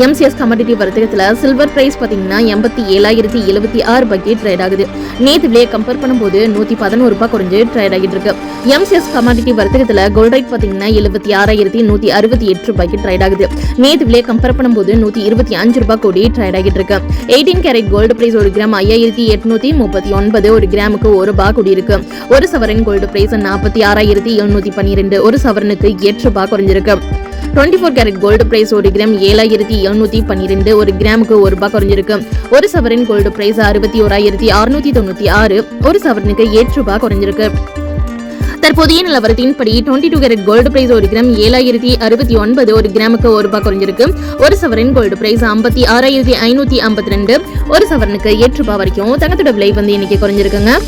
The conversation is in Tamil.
எம்சிஎஸ் கமாடிட்டி வர்த்தகத்தில் சில்வர் பிரைஸ் பார்த்தீங்கன்னா எண்பத்தி ஏழாயிரத்தி எழுபத்தி ஆறு ரூபாய்க்கு ட்ரேட் ஆகுது. நேற்று விலையை கம்பேர் பண்ணும்போது நூற்றி பதினோரு ரூபாய் குறைஞ்சு ட்ரேட் ஆகிட்டு இருக்கு. எம்சிஎஸ் கமாடிட்டி வர்த்தகத்தில் கோல்ட் ரேட் பார்த்தீங்கன்னா எழுபத்தி ஆறாயிரத்தி நூற்றி அறுபத்தி எட்டு ரூபாய்க்கு ட்ரேட் ஆகுது. நேற்று விலையை கம்பேர் பண்ணும்போது நூற்றி இருபத்தி அஞ்சு ரூபாய் கோடி ட்ரேட் ஆகிட்டு இருக்கு. எயிட்டீன் கேரட் கோல்டு பிரைஸ் ஒரு கிராம் ஐயாயிரத்தி எட்நூத்தி முப்பத்தி ஒன்பது ஒரு கிராமுக்கு ஒரு ரூபாய் கூடி இருக்கு. ஒரு சவரன் கோல்டு பிரைஸ் நாற்பத்தி ஆறாயிரத்தி எழுநூத்தி பன்னிரெண்டு ஒரு சவரனுக்கு எட்டு ரூபாய் குறைஞ்சிருக்கு. Twenty four carat gold price ஒரு கிராம் ஏழாயிரத்தி எழுநூத்தி பன்னிரெண்டு ஒரு கிராமுக்கு ஒரு ரூபாய் குறைஞ்சிருக்கு. ஒரு சவரின் கோல்டு பிரைஸ் அறுபத்தி ஓராயிரத்தி அறுநூத்தி தொண்ணூத்தி ஆறு. ஒரு சவரனுக்கு எட்டு ரூபாய் குறைஞ்சிருக்கு. தற்போதைய நிலவரத்தின்படி twenty two carat gold price ஒரு கிராம் ஏழாயிரத்தி அறுபத்தி ஒன்பது ஒரு கிராமுக்கு ஒரு ரூபாய் குறைஞ்சிருக்கு. ஒரு சவரின் கோல்டு பிரைஸ் ஐம்பத்தி ஆறாயிரத்தி ஐநூத்தி ஐம்பத்தி ரெண்டு. ஒரு சவரனுக்கு எட்டு ரூபாய் வரைக்கும் தங்கத்தோட விலை வந்து இன்னைக்கு குறைஞ்சிருக்குங்க.